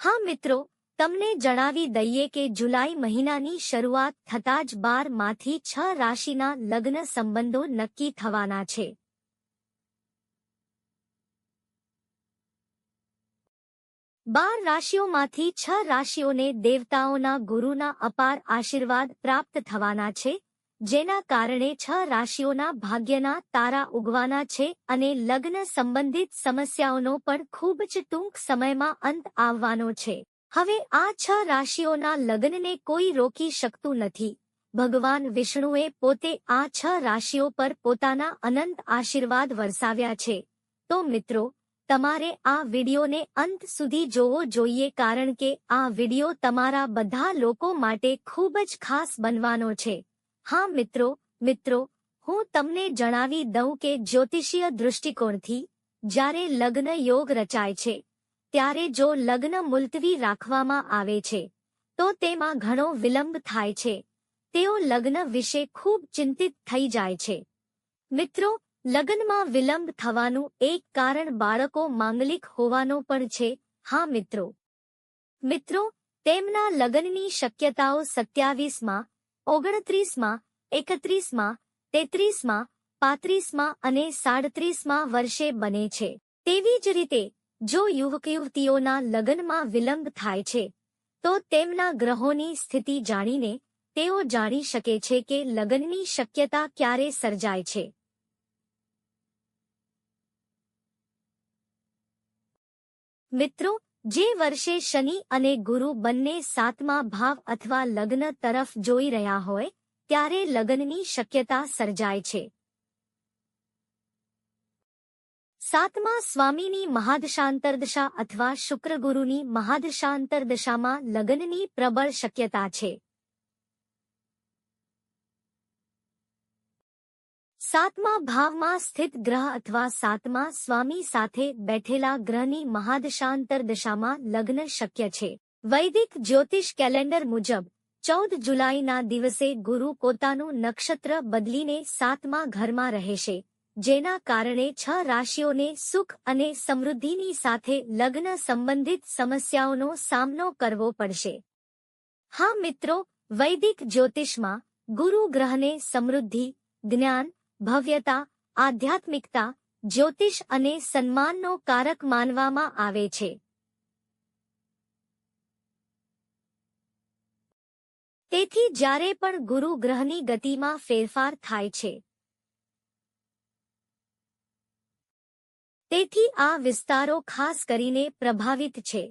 હા, મિત્રો, તમને જણાવી દઈએ કે જુલાઈ મહિનાની શરૂઆત થતાં જ બારમાંથી છ રાશિના લગ્ન સંબંધો નક્કી થવાના છે. બાર રાશિઓમાંથી છ રાશિઓને દેવતાઓના ગુરુના અપાર આશીર્વાદ પ્રાપ્ત થવાના છે. જેના કારણે છ રાશિઓના ભાગ્યના તારા ઉગવાના છે અને લગ્ન સંબંધિત સમસ્યાઓનો પણ ખૂબ જ ટૂંક સમયમાં અંત આવવાનો છે. હવે આ છ રાશિઓના લગ્નને કોઈ રોકી શકતું નથી. ભગવાન વિષ્ણુએ પોતે આ છ રાશિઓ પર પોતાના અનંત આશીર્વાદ વરસાવ્યા છે. તો મિત્રો, તમારે આ વિડિયોને અંત સુધી જોવો જોઈએ કારણ કે આ વિડિયો તમારા બધા લોકો માટે ખૂબ જ ખાસ બનવાનો છે. હા, મિત્રો મિત્રો, હું તમને જણાવી દઉં કે જ્યોતિષીય દૃષ્ટિકોણથી, જ્યારે લગ્ન યોગ રચાય છે, ત્યારે જો લગ્ન મુલતવી રાખવામાં આવે છે, તો તેમાં ઘણો વિલંબ થાય છે, તેઓ લગ્ન વિશે ખૂબ ચિંતિત થઈ જાય છે. મિત્રો, લગ્નમાં વિલંબ થવાનું એક કારણ બાળકો માંગલિક હોવાનો પણ છે, હા, મિત્રો. મિત્રો, તેમના લગ્નની શક્યતાઓ સત્યાવીસમાં ઓગણત્રીસમાં, એકત્રીસમાં, તેત્રીસમાં, પાંત્રીસમાં અને સાડત્રીસમાં વર્ષે બને છે. તેવી જ રીતે, જો યુવક યુવતીઓના લગ્નમાં વિલંબ થાય છે, તો તેમના ગ્રહોની સ્થિતિ જાણીને તેઓ જાણી શકે છે કે લગ્નની શક્યતા ક્યારે સર્જાય છે. મિત્રો જે વર્ષે શનિ અને ગુરુ બંને સાતમા ભાવ અથવા લગ્ન તરફ જોઈ રહ્યા હોય, ત્યારે લગ્નની શક્યતા સર્જાય છે. સાતમા સ્વામીની મહાદશાંતરદશા અથવા શુક્રગુરુની મહાદશાંતરદશામાં લગ્નની પ્રબળ શક્યતા છે. સાતમા ભાવમાં સ્થિત ગ્રહ અથવા સાતમા સ્વામી સાથે બેઠેલા ગ્રહની મહાદશાંતર દશામાં લગ્ન શક્ય છે. વૈદિક જ્યોતિષ કેલેન્ડર મુજબ, ચૌદ જુલાઈના દિવસે ગુરુ પોતાનું નક્ષત્ર બદલીને સાતમા ઘરમાં રહેશે, જેના કારણે છ રાશિઓને સુખ અને સમૃદ્ધિની સાથે લગ્ન સંબંધિત સમસ્યાઓનો સામનો કરવો પડશે. હા મિત્રો, વૈદિક જ્યોતિષમાં ગુરુ ગ્રહને સમૃદ્ધિ, જ્ઞાન ભવ્યતા, આધ્યાત્મિકતા, જ્યોતિષ અને સન્માનનો કારક માનવામાં આવે છે. તેથી જ્યારે પણ ગુરુ ગ્રહની ગતિમાં ફેરફાર થાય છે, તેથી આ વિસ્તારો ખાસ કરીને પ્રભાવિત છે.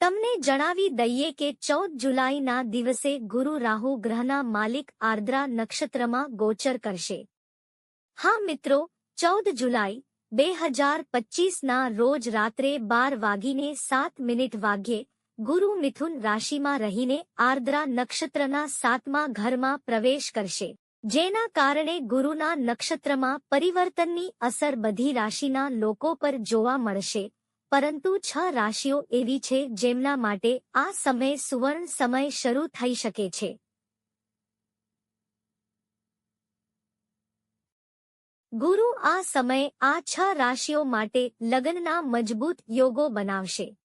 તમને જણાવી દઈએ કે ચૌદ જુલાઈના દિવસે ગુરુ રાહુ ગ્રહના માલિક આર્દ્રા નક્ષત્રમાં ગોચર કરશે. હા મિત્રો, ચૌદ જુલાઈ, બે હજાર પચીસના રોજ રાત્રે બાર વાગીને સાત મિનિટ વાગ્યે ગુરુ મિથુન રાશિમાં રહીને આર્દ્રા નક્ષત્રના સાતમા ઘરમાં પ્રવેશ કરશે, જેના કારણે ગુરુના નક્ષત્રમાં પરિવર્તનની અસર બધી રાશિના લોકો પર જોવા મળશે, પરંતુ છ રાશિઓ એવી છે જેમના માટે આ સમય સુવર્ણ સમય શરૂ થઈ શકે છે. ગુરુ આ સમયે આ છ રાશિઓ માટે લગ્નના મજબૂત યોગો બનાવશે.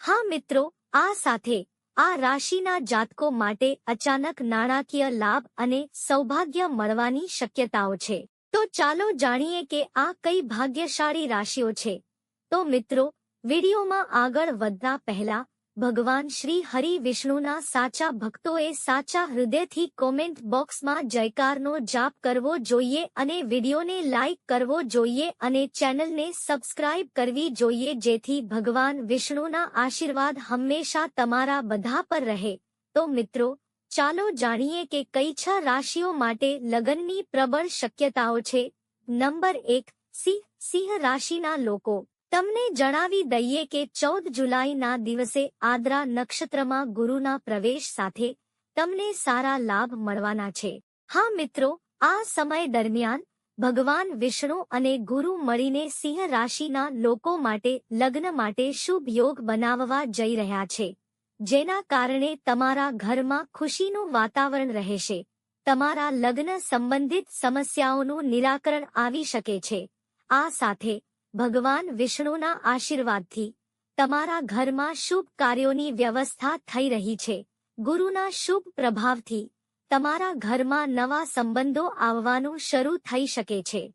હા મિત્રો, આ સાથે આ રાશિના જાતકો માટે અચાનક નાણાકીય લાભ અને સૌભાગ્ય મળવાની શક્યતાઓ છે. તો ચાલો જાણીએ કે આ કઈ ભાગ્યશાળી રાશિઓ છે. તો મિત્રો, વિડીયોમાં આગળ વધતા પહેલા ભગવાન શ્રી હરિ વિષ્ણુના સાચા ભક્તોએ સાચા હૃદયથી કોમેન્ટ બોક્સમાં જયકારનો જાપ કરવો જોઈએ અને વિડીયોને લાઇક કરવો જોઈએ અને ચેનલને સબસ્ક્રાઇબ કરવી જોઈએ જેથી ભગવાન વિષ્ણુના આશીર્વાદ હંમેશા તમારા બધા પર રહે. તો મિત્રો, ચાલો જાણીએ કે કઈ છ રાશિઓ માટે લગ્નની પ્રબળ શક્યતાઓ છે. નંબર એક, સિંહ. સિંહ રાશિના લોકો. તમને જણાવી દઈએ કે ચૌદ જુલાઈના દિવસે આદ્રા નક્ષત્રમાં ગુરુના પ્રવેશ સાથે તમને સારા લાભ મળવાના છે. હા મિત્રો, આ સમય દરમિયાન ભગવાન વિષ્ણુ અને ગુરુ મળીને સિંહ રાશિના લોકો માટે લગ્ન માટે શુભ યોગ બનાવવા જઈ રહ્યા છે. જેના કારણે તમારા ઘરમાં ખુશીનું વાતાવરણ રહેશે. તમારા લગ્ન સંબંધિત સમસ્યાઓનું નિરાકરણ આવી શકે છે. આ સાથે ભગવાન વિષ્ણુના આશીર્વાદથી તમારા ઘરમાં શુભ કાર્યોની વ્યવસ્થા થઈ રહી છે. ગુરુના શુભ પ્રભાવથી તમારા ઘરમાં નવા સંબંધો આવવાનું શરૂ થઈ શકે છે.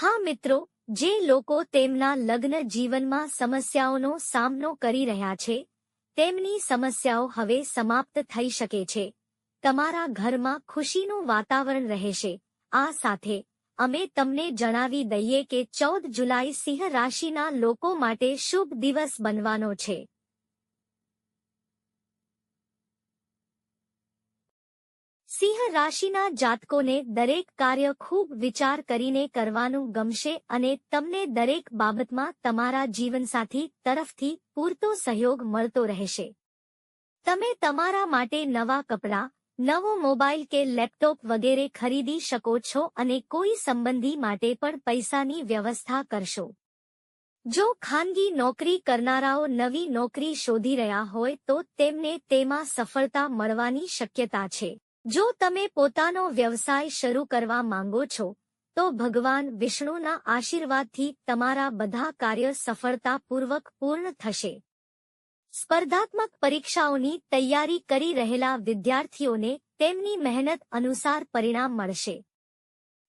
હા મિત્રો, જે લોકો તેમના લગ્ન જીવનમાં સમસ્યાઓનો સામનો કરી રહ્યા છે, તેમની સમસ્યાઓ હવે સમાપ્ત થઈ શકે છે. તમારા ઘરમાં ખુશીનું વાતાવરણ રહેશે. આ સાથે અમે તમને જણાવી દઈએ કે ચૌદ જુલાઈ સિંહ રાશિના લોકો માટે શુભ દિવસ બનવાનો છે. સિંહ રાશિના જાતકોને દરેક કાર્ય ખૂબ વિચાર કરીને કરવાનું ગમશે અને તમને દરેક બાબતમાં તમારા જીવનસાથી તરફથી પૂરતો સહયોગ મળતો રહેશે. તમે તમારા માટે નવા કપડાં નવો મોબાઈલ કે લેપટોપ વગેરે ખરીદી શકો છો અને કોઈ સંબંધી માટે પણ પૈસાની વ્યવસ્થા કરશો. જો ખાનગી નોકરી કરનારાઓ નવી નોકરી શોધી રહ્યા હોય તો તેમને તેમાં સફળતા મળવાની શક્યતા છે. જો તમે પોતાનો વ્યવસાય શરૂ કરવા માંગો છો, તો ભગવાન વિષ્ણુના આશીર્વાદથી તમારા બધા કાર્ય સફળતાપૂર્વક પૂર્ણ થશે. સ્પર્ધાત્મક પરીક્ષાઓની તૈયારી કરી રહેલા વિદ્યાર્થીઓને તેમની મહેનત અનુસાર પરિણામ મળશે.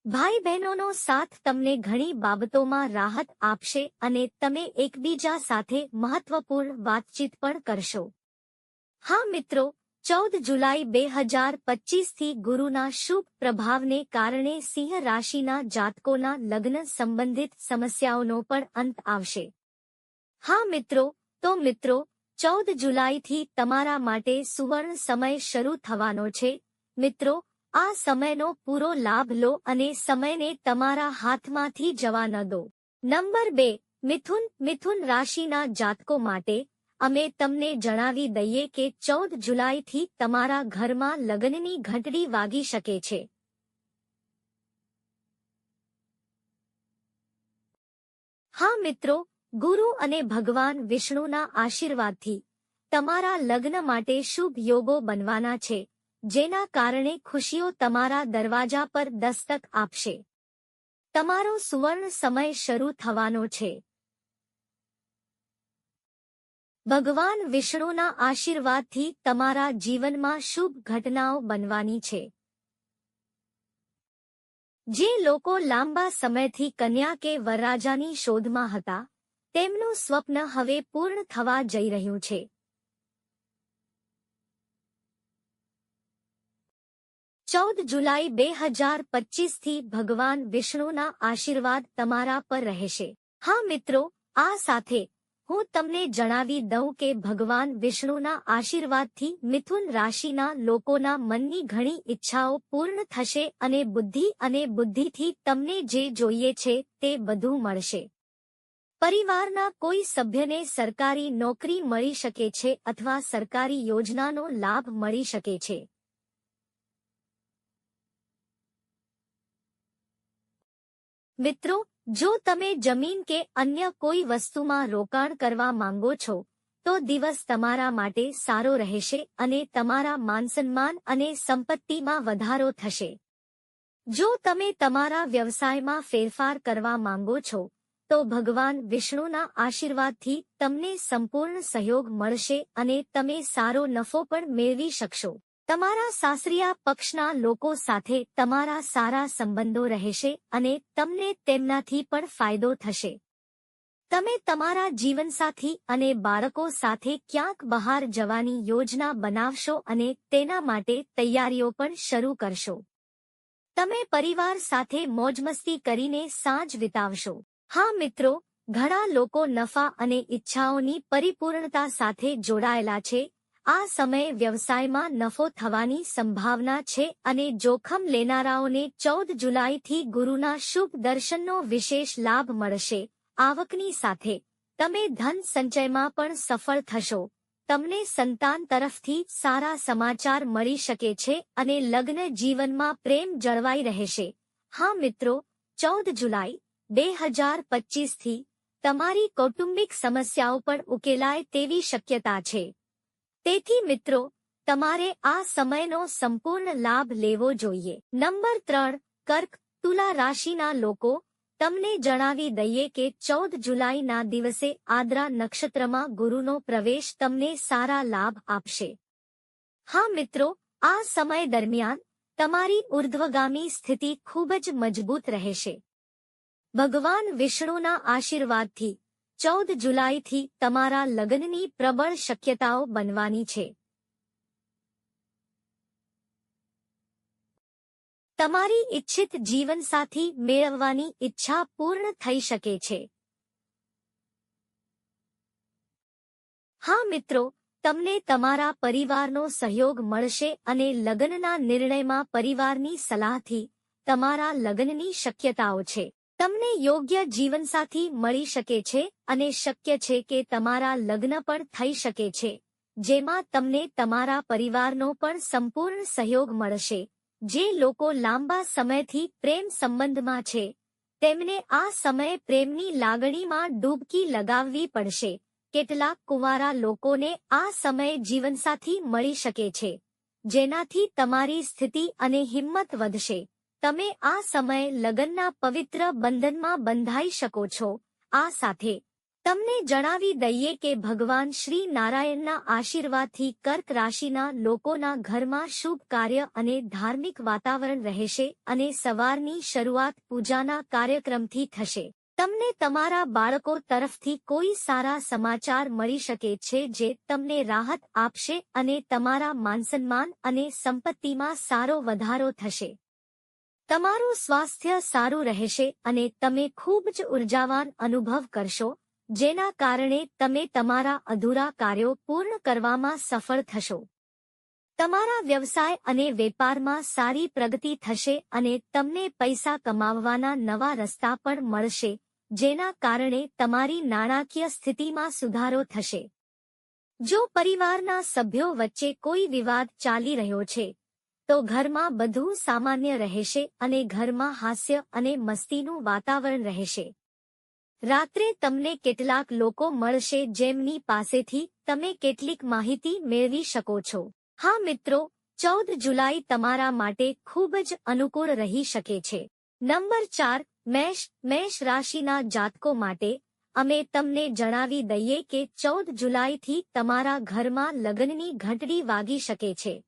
ભાઈ બહેનોનો સાથ તમને ઘણી બાબતોમાં રાહત આપશે અને તમે એકબીજા સાથે મહત્વપૂર્ણ વાતચીત પણ કરશો. હા મિત્રો, ચૌદ જુલાઈ બે હજાર પચીસથી ગુરુના શુભ પ્રભાવને કારણે સિંહ રાશિના જાતકોના લગ્ન સંબંધિત સમસ્યાઓનો પણ અંત આવશે. હા મિત્રો, તો મિત્રો ચૌદ જુલાઈથી તમારા માટે સુવર્ણ સમય શરૂ થવાનો છે. મિત્રો, આ સમયનો પૂરો લાભ લો અને સમયને તમારા હાથમાંથી જવા ન દો. નંબર બે, મિથુન મિથુન રાશિના જાતકો માટે અમે તમને જણાવી દઈએ કે ચૌદ જુલાઈથી તમારા ઘરમાં લગ્નની ઘંટડી વાગી શકે છે. હા મિત્રો ગુરુ અને ભગવાન વિષ્ણુના આશીર્વાદથી તમારા લગ્ન માટે શુભ યોગો બનવાના છે, જેના કારણે ખુશીઓ તમારા દરવાજા પર દસ્તક આપશે. તમારો સુવર્ણ સમય શરૂ થવાનો છે. ભગવાન વિષ્ણુના આશીર્વાદથી તમારા જીવનમાં શુભ ઘટનાઓ બનવાની છે. જે લોકો લાંબા સમયથી કન્યા કે વરરાજાની શોધમાં હતા તેમનું સ્વપ્ન હવે પૂર્ણ થવા જઈ રહ્યું છે. ચૌદ જુલાઈ બે હજાર પચીસથી ભગવાન વિષ્ણુના આશીર્વાદ તમારા પર રહેશે. હા મિત્રો, આ સાથે હું તમને જણાવી દઉં કે ભગવાન વિષ્ણુના આશીર્વાદથી મિથુન રાશિના લોકોના મનની ઘણી ઈચ્છાઓ પૂર્ણ થશે અને બુદ્ધિ અને બુદ્ધિથી તમને જે જોઈએ છે તે બધું મળશે. પરિવારના કોઈ સભ્યને સરકારી નોકરી મળી શકે છે અથવા સરકારી યોજનાનો લાભ મળી શકે છે. મિત્રો, જો તમે જમીન કે અન્ય કોઈ વસ્તુમાં રોકાણ કરવા માંગો છો, તો દિવસ તમારા માટે સારો રહેશે અને તમારા માનસન્માન અને સંપત્તિમાં વધારો થશે. જો તમે તમારા વ્યવસાયમાં ફેરફાર કરવા માંગો છો તો ભગવાન વિષ્ણુના આશીર્વાદથી તમને સંપૂર્ણ સહયોગ મળશે અને તમે સારો નફો પણ મેળવી શકશો. તમારા સાસરિયા પક્ષના લોકો સાથે તમારા સારા સંબંધો રહેશે અને તમને તેમનાથી પણ ફાયદો થશે. તમે તમારા જીવનસાથી અને બાળકો સાથે ક્યાંક બહાર જવાની યોજના બનાવશો અને તેના માટે તૈયારીઓ પણ શરૂ કરશો. તમે પરિવાર સાથે મોજમસ્તી કરીને સાંજ વિતાવશો. હા મિત્રો, ઘણા લોકો નફા અને ઈચ્છાઓની પરિપૂર્ણતા સાથે જોડાયેલા છે. આ સમયે વ્યવસાયમાં નફો થવાની સંભાવના છે અને જોખમ લેનારાઓને ચૌદ જુલાઈથી ગુરુના શુભ દર્શનનો વિશેષ લાભ મળશે. આવકની સાથે, તમે ધન સંચયમાં પણ સફળ થશો. તમને સંતાન તરફથી સારા સમાચાર મળી શકે છે અને લગ્ન જીવનમાં પ્રેમ જળવાઈ રહેશે. હા મિત્રો, ચૌદ જુલાઈ બે હજાર પચીસથી તમારી કૌટુંબિક સમસ્યાઓ પણ ઉકેલાય તેવી શક્યતા છે. તેથી મિત્રો, તમારે આ સમયનો સંપૂર્ણ લાભ લેવો જોઈએ. નંબર ત્રણ, કર્ક, તુલા રાશિના લોકો, તમને જણાવી દઈએ કે ચૌદ જુલાઈના દિવસે આદ્રા નક્ષત્રમાં ગુરુનો પ્રવેશ તમને સારા લાભ આપશે. હા મિત્રો, આ સમય દરમિયાન તમારી ઉર્ધ્વગામી સ્થિતિ ખૂબ જ મજબૂત રહેશે. ભગવાન વિષ્ણુના આશીર્વાદથી ચૌદ જુલાઈથી તમારા લગ્નની પ્રબળ શક્યતાઓ બનવાની છે. તમારી ઇચ્છિત જીવનસાથી મેળવવાની ઈચ્છા પૂર્ણ થઈ શકે છે. હા મિત્રો, તમને તમારા પરિવારનો સહયોગ મળશે અને લગ્નના નિર્ણયમાં પરિવારની સલાહથી તમારા લગ્નની શક્યતાઓ છે. તમને યોગ્ય જીવનસાથી મળી શકે છે અને શક્ય છે કે તમારા લગ્ન પણ થઈ શકે છે, જેમાં તમને તમારા પરિવારનો પણ સંપૂર્ણ સહયોગ મળશે. જે લોકો લાંબા સમયથી પ્રેમ સંબંધમાં છે, તેમને આ સમયે પ્રેમની લાગણીમાં ડૂબકી લગાવવી પડશે. કેટલાક કુંવારા લોકોને આ સમયે જીવનસાથી મળી શકે છે, જેનાથી તમારી સ્થિતિ અને હિંમત વધશે. તમે આ સમયે લગ્નના પવિત્ર બંધનમાં બંધાઈ શકો છો. આ સાથે તમને જણાવી દઈએ કે ભગવાન શ્રી નારાયણના આશીર્વાદથી કર્ક રાશિના લોકોના ઘરમાં શુભ કાર્ય અને ધાર્મિક વાતાવરણ રહેશે અને સવારની શરૂઆત પૂજાના કાર્યક્રમથી થશે. તમને તમારા બાળકો તરફથી કોઈ સારા સમાચાર મળી શકે છે જે તમને રાહત આપશે અને તમારા માનસન્માન અને સંપત્તિમાં સારો વધારો થશે. તમારું સ્વાસ્થ્ય સારું રહેશે અને તમે ખૂબ જ ઉર્જાવાન અનુભવ કરશો, જેના કારણે તમે તમારા અધૂરા કાર્યો પૂર્ણ કરવામાં સફળ થશો. તમારા વ્યવસાય અને વેપારમાં સારી પ્રગતિ થશે અને તમને પૈસા કમાવવાના નવા રસ્તા પણ મળશે, જેના કારણે તમારી નાણાકીય સ્થિતિમાં સુધારો થશે. જો પરિવારના સભ્યો વચ્ચે કોઈ વિવાદ ચાલી રહ્યો છે તો ઘરમાં બધું સામાન્ય રહેશે અને ઘરમાં હાસ્ય અને મસ્તીનું વાતાવરણ રહેશે. રાત્રે તમને કેટલાક લોકો મળશે જેમની પાસેથી તમે કેટલીક માહિતી મેળવી શકો છો. હા મિત્રો, ચૌદ જુલાઈ તમારા માટે ખૂબ જ અનુકૂળ રહી શકે છે. નંબર ચાર, મેષ મેષ રાશિના જાતકો માટે અમે તમને જણાવી દઈએ કે ચૌદ જુલાઈથી તમારા ઘરમાં લગ્નની ઘંટડી વાગી શકે છે.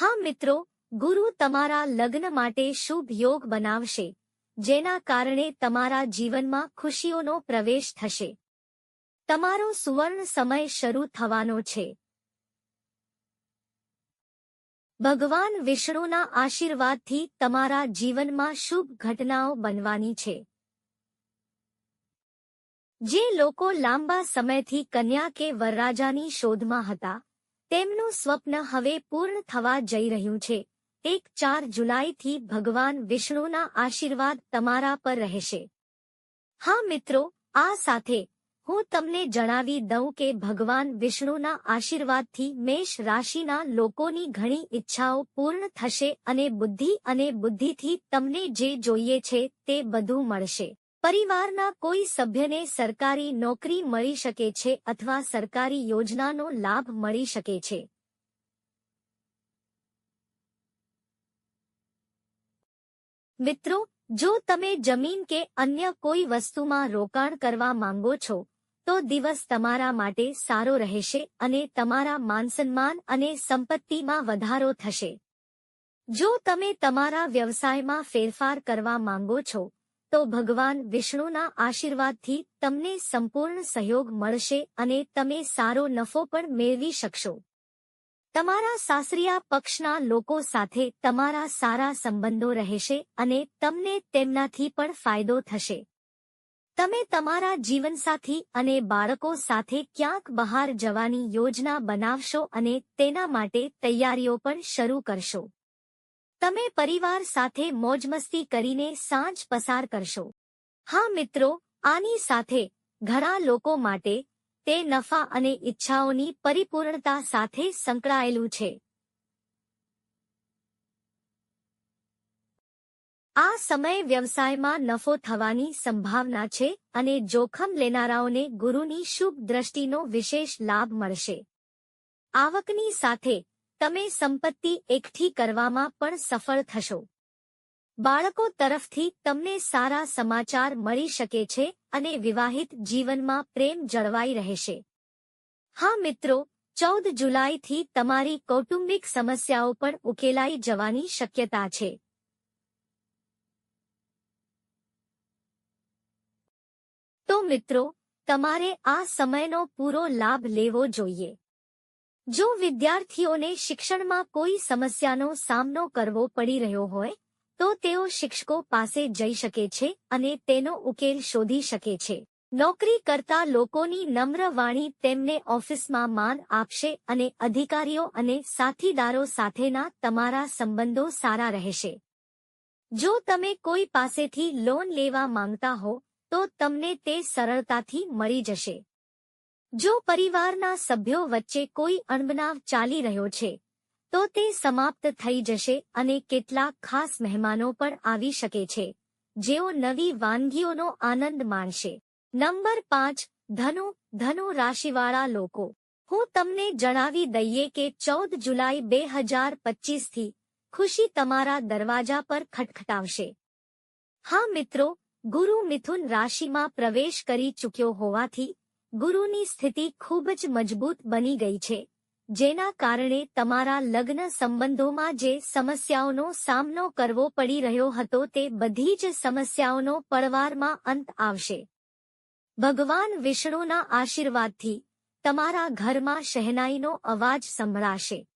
હા મિત્રો, ગુરુ તમારા લગ્ન માટે શુભ યોગ બનાવશે, જેના કારણે તમારા જીવનમાં ખુશીઓનો પ્રવેશ થશે. તમારો સુવર્ણ સમય શરૂ થવાનો છે. ભગવાન વિષ્ણુના આશીર્વાદથી તમારા જીવનમાં શુભ ઘટનાઓ બનવાની છે. જે લોકો લાંબા સમયથી કન્યા કે વરરાજાની શોધમાં હતા તેમનું સ્વપ્ન હવે પૂર્ણ થવા જઈ રહ્યું છે. એક ચાર જુલાઈથી ભગવાન વિષ્ણુના આશીર્વાદ તમારા પર રહેશે. હા મિત્રો, આ સાથે હું તમને જણાવી દઉં કે ભગવાન વિષ્ણુના આશીર્વાદથી મેષ રાશિના લોકોની ઘણી ઈચ્છાઓ પૂર્ણ થશે અને બુદ્ધિ અને બુદ્ધિથી તમને જે જોઈએ છે તે બધું મળશે. પરિવારના કોઈ સભ્યને સરકારી નોકરી મળી શકે છે અથવા સરકારી યોજનાનો લાભ મળી શકે છે. મિત્રો, જો તમે જમીન કે અન્ય કોઈ વસ્તુમાં રોકાણ કરવા માંગો છો, તો દિવસ તમારા માટે સારો રહેશે અને તમારા માનસન્માન અને સંપત્તિમાં વધારો થશે. જો તમે તમારા વ્યવસાયમાં ફેરફાર કરવા માંગો છો તો ભગવાન વિષ્ણુના આશીર્વાદથી તમને સંપૂર્ણ સહયોગ મળશે અને તમે સારો નફો પણ મેળવી શકશો. તમારા સાસરિયા પક્ષના લોકો સાથે તમારા સારા સંબંધો રહેશે અને તમને તેમનાથી પણ ફાયદો થશે. તમે તમારા જીવનસાથી અને બાળકો સાથે ક્યાંક બહાર જવાની યોજના બનાવશો અને તેના માટે તૈયારીઓ પણ શરૂ કરશો. તમે પરિવાર સાથે મોજમસ્તી કરીને સાંજ પસાર કરશો. હા મિત્રો, આની સાથે ઘણા લોકો માટે તે નફા અને ઈચ્છાઓની પરિપૂર્ણતા સાથે સંકળાયેલું છે. આ સમય વ્યવસાયમાં નફો થવાની સંભાવના છે અને જોખમ લેનારાઓને ગુરુની શુભ દ્રષ્ટિનો વિશેષ લાભ મળશે. આવકની સાથે તમે સંપત્તિ એકઠી કરવામાં પણ સફળ થશો. બાળકો તરફથી તમને સારા સમાચાર મળી શકે છે અને વિવાહિત જીવનમાં પ્રેમ જળવાઈ રહેશે. હા મિત્રો, ચૌદ જુલાઈથી તમારી કૌટુંબિક સમસ્યાઓ પણ ઉકેલાઈ જવાની શક્યતા છે. તો મિત્રો, તમારે આ સમયનો પૂરો લાભ લેવો જોઈએ. જો વિદ્યાર્થીઓને શિક્ષણમાં કોઈ સમસ્યાનો સામનો કરવો પડી રહ્યો હોય, તો તેઓ શિક્ષકો પાસે જઈ શકે છે અને તેનો ઉકેલ શોધી શકે છે. નોકરી કરતા લોકોની નમ્ર વાણી તેમને ઓફિસમાં માન આપશે અને અધિકારીઓ અને સાથીદારો સાથેના તમારા સંબંધો સારા રહેશે. જો તમે કોઈ પાસેથી લોન લેવા માંગતા હો, તો તમને તે સરળતાથી મળી જશે. જો પરિવારના સભ્યો વચ્ચે કોઈ અણબનાવ ચાલી રહ્યો છે, તો તે સમાપ્ત થઈ જશે અને કેટલાક ખાસ મહેમાનો પણ આવી શકે છે, જેઓ નવી વાનગીઓનો આનંદ માણશે. નંબર પાંચ, ધનુ ધનુ રાશિવાળા લોકો. હું તમને જણાવી દઈએ કે ચૌદ જુલાઈ બે હજાર પચીસથી ખુશી તમારા દરવાજા પર ખટખટાવશે. હા મિત્રો, ગુરુ મિથુન રાશિમાં પ્રવેશ કરી ચૂક્યો હોવાથી ગુરુની સ્થિતિ ખૂબ જ મજબૂત બની ગઈ છે, જેના કારણે તમારા લગ્ન સંબંધોમાં જે સમસ્યાઓનો સામનો કરવો પડી રહ્યો હતો તે બધી જ સમસ્યાઓનો પરવારમાં અંત આવશે. ભગવાન વિષ્ણુના આશીર્વાદથી તમારા ઘરમાં શહેનાઈનો અવાજ સંભળાશે.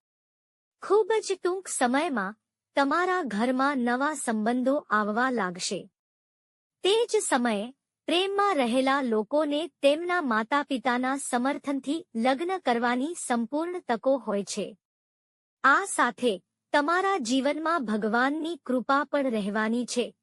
ખૂબ જ ટૂંક સમયમાં તમારા ઘરમાં નવા સંબંધો આવવા લાગશે. તે જ સમયે પ્રેમમાં રહેલા લોકોને તેમના માતા પિતાના સમર્થનથી લગ્ન કરવાની સંપૂર્ણ તકો હોય છે. આ સાથે તમારા જીવનમાં ભગવાનની કૃપા પણ રહેવાની છે.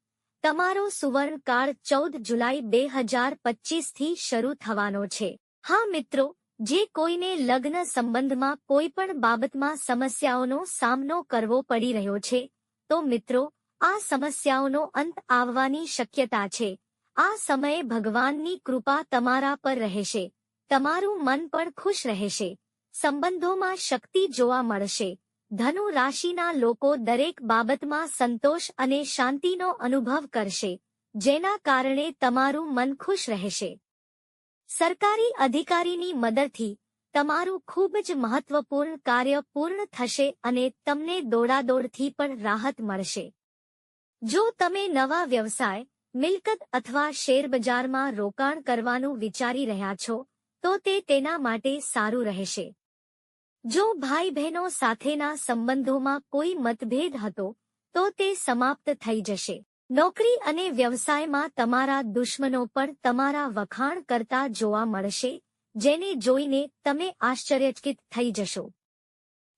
તમારો સુવર્ણકાળ ચૌદ જુલાઈ બે હજાર પચીસથી શરૂ થવાનો છે. હા મિત્રો, જે કોઈને લગ્ન સંબંધમાં કોઈ પણ બાબતમાં સમસ્યાઓનો સામનો કરવો પડી રહ્યો છે, તો મિત્રો, આ સમસ્યાઓનો અંત આવવાની શક્યતા છે. આ સમયે ભગવાનની કૃપા તમારા પર રહેશે. તમારું મન પણ ખુશ રહેશે. સંબંધોમાં શક્તિ જોવા મળશે. ધનુ રાશિના લોકો દરેક બાબતમાં સંતોષ અને શાંતિનો અનુભવ કરશે, જેના કારણે તમારું મન ખુશ રહેશે. સરકારી અધિકારીની મદદથી તમારું ખૂબ જ મહત્વપૂર્ણ કાર્ય પૂર્ણ થશે અને તમને દોડાદોડથી પણ રાહત મળશે. જો તમે નવા વ્યવસાય મિલકત અથવા શેરબજારમાં રોકાણ કરવાનું વિચારી રહ્યા છો, તો તે તેના માટે સારું રહેશે. જો ભાઈ બહેનો સાથેના સંબંધોમાં કોઈ મતભેદ હતો, તો તે સમાપ્ત થઈ જશે. નોકરી અને વ્યવસાયમાં તમારા દુશ્મનો પણ તમારા વખાણ કરતા જોવા મળશે, જેને જોઈને તમે આશ્ચર્યચકિત થઈ જશો.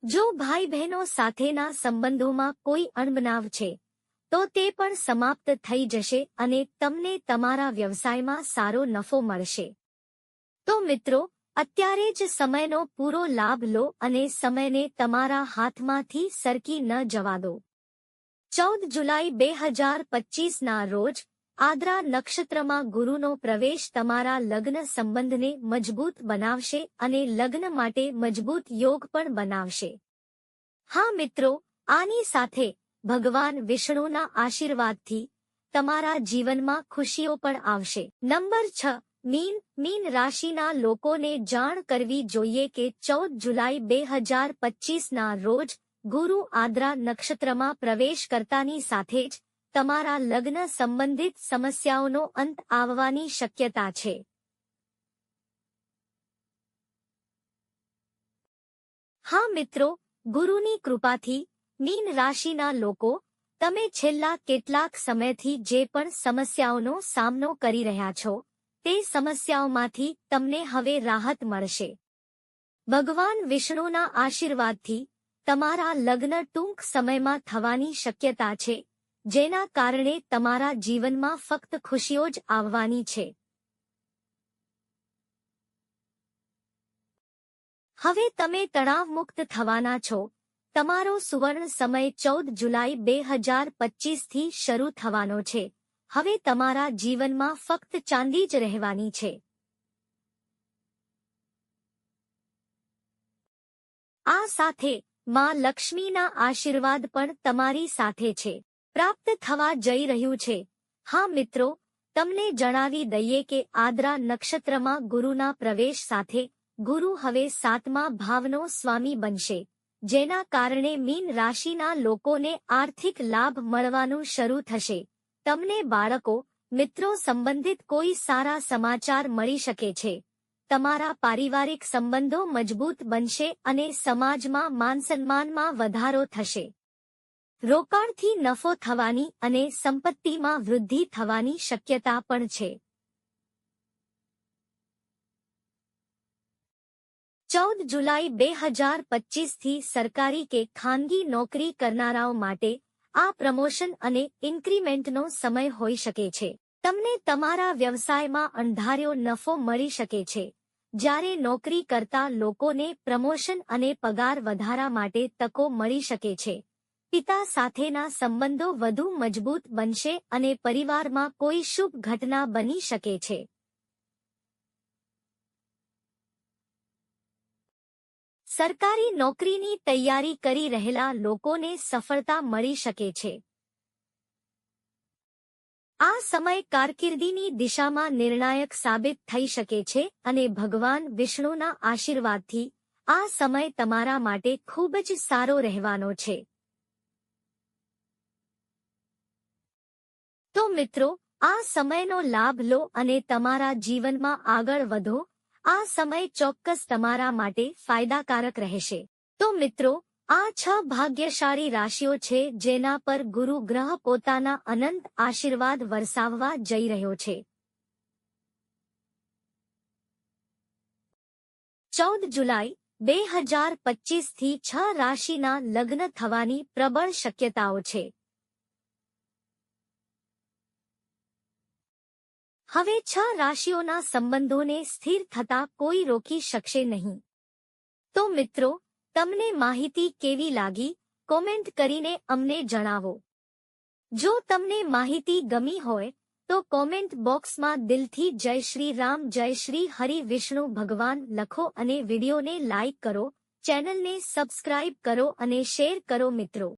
જો ભાઈ બહેનો સાથેના સંબંધોમાં કોઈ અણબનાવ છે તો તે પણ સમાપ્ત થઈ જશે અને તમને તમારા વ્યવસાયમાં સારો નફો મળશે. તો મિત્રો, અત્યારે જ સમયનો પૂરો લાભ લો અને સમયને તમારા હાથમાંથી સરકી ન જવા દો. ચૌદ જુલાઈ બે હજાર પચીસના રોજ, આદ્રા નક્ષત્રમાં ગુરુનો પ્રવેશ તમારા લગ્ન સંબંધને મજબૂત બનાવશે અને લગ્ન માટે મજબૂત યોગ પણ બનાવશે. હા મિત્રો, આની સાથે ભગવાન વિષ્ણુના આશીર્વાદથી તમારા જીવનમાં ખુશીઓ પણ આવશે. નંબર છ, મીન મીન રાશિના લોકોને જાણ કરવી જોઈએ કે ચૌદ જુલાઈ બે હજાર પચીસના રોજ ગુરુ આદ્રા નક્ષત્રમાં પ્રવેશ કરતાની સાથે જ તમારા લગ્ન સંબંધિત સમસ્યાઓનો અંત આવવાની શક્યતા છે. હા મિત્રો, ગુરુની કૃપાથી મીન રાશિના લોકો, તમે છેલ્લા કેટલાક સમયથી જે પણ સમસ્યાઓનો સામનો કરી રહ્યા છો, તે સમસ્યાઓમાંથી તમને હવે રાહત મળશે. ભગવાન વિષ્ણુના આશીર્વાદથી તમારા લગ્ન ટૂંક સમયમાં થવાની શક્યતા છે, જેના કારણે તમારા જીવનમાં ફક્ત ખુશીઓ જ આવવાની છે. હવે તમે તણાવમુક્ત થવાના છો તમારો સુવર્ણ સમય ચૌદ જુલાઈ બે હજાર પચીસથી શરૂ થવાનો છે. હવે તમારા જીવનમાં ફક્ત ચાંદી જ રહેવાની છે. આ સાથે માં લક્ષ્મીના આશીર્વાદ પણ તમારી સાથે છે. પ્રાપ્ત થવા જઈ રહ્યું છે. હા મિત્રો, તમને જણાવી દઈએ કે આદ્રા નક્ષત્રમાં ગુરુના પ્રવેશ સાથે ગુરુ હવે સાતમા ભાવનો સ્વામી બનશે. જેના કારણે મીન રાશિના લોકોને આર્થિક લાભ મળવાનું શરૂ થશે. તમને બાળકો, મિત્રો સંબંધિત કોઈ સારા સમાચાર મળી શકે છે. તમારા પારિવારિક સંબંધો મજબૂત બનશે અને સમાજમાં માનસન્માનમાં વધારો થશે. રોકાણથી નફો થવાની અને સંપત્તિમાં વૃદ્ધિ થવાની શક્યતા પણ છે. ચૌદ જુલાઈ બે હજાર પચીસથી સરકારી કે ખાનગી નોકરી કરનારાઓ માટે આ પ્રમોશન અને ઇન્ક્રીમેન્ટનો સમય હોઈ શકે છે. તમને તમારા વ્યવસાયમાં અણધાર્યો નફો મળી શકે છે. જ્યારે નોકરી કરતા લોકોને પ્રમોશન અને પગાર વધારા માટે તકો મળી શકે છે. પિતા સાથેના સંબંધો વધુ મજબૂત બનશે અને પરિવારમાં કોઈ શુભ ઘટના બની શકે છે. સરકારી નોકરીની તૈયારી કરી રહેલા લોકોને સફળતા મળી શકે છે. આ સમય કારકિર્દીની દિશામાં નિર્ણાયક સાબિત થઈ શકે છે અને ભગવાન વિષ્ણુના આશીર્વાદથી આ સમય તમારા માટે ખૂબ જ સારો રહેવાનો છે. તો મિત્રો, આ સમયનો લાભ લો અને તમારા જીવનમાં આગળ વધો આ સમય ચોક્કસ તમારા માટે ફાયદાકારક રહેશે. તો મિત્રો, આ છ ભાગ્યશાળી રાશિઓ છે જેના પર ગુરુ ગ્રહ પોતાના અનંત આશીર્વાદ વરસાવવા જઈ રહ્યો છે. ચૌદ જુલાઈ, બે હજાર પચીસથી છ રાશિના લગ્ન થવાની પ્રબળ શક્યતાઓ છે. હવે છ રાશિઓના સંબંધોને સ્થિર થતા કોઈ રોકી શકશે નહીં. તો મિત્રો, તમને માહિતી કેવી લાગી? કોમેન્ટ કરીને અમને જણાવો. જો તમને માહિતી ગમી હોય, તો કોમેન્ટ બોક્સમાં દિલથી જય શ્રી રામ, જય શ્રી હરિ વિષ્ણુ ભગવાન લખો અને વિડીયોને લાઇક કરો, ચેનલને સબસ્ક્રાઇબ કરો અને શેર કરો મિત્રો.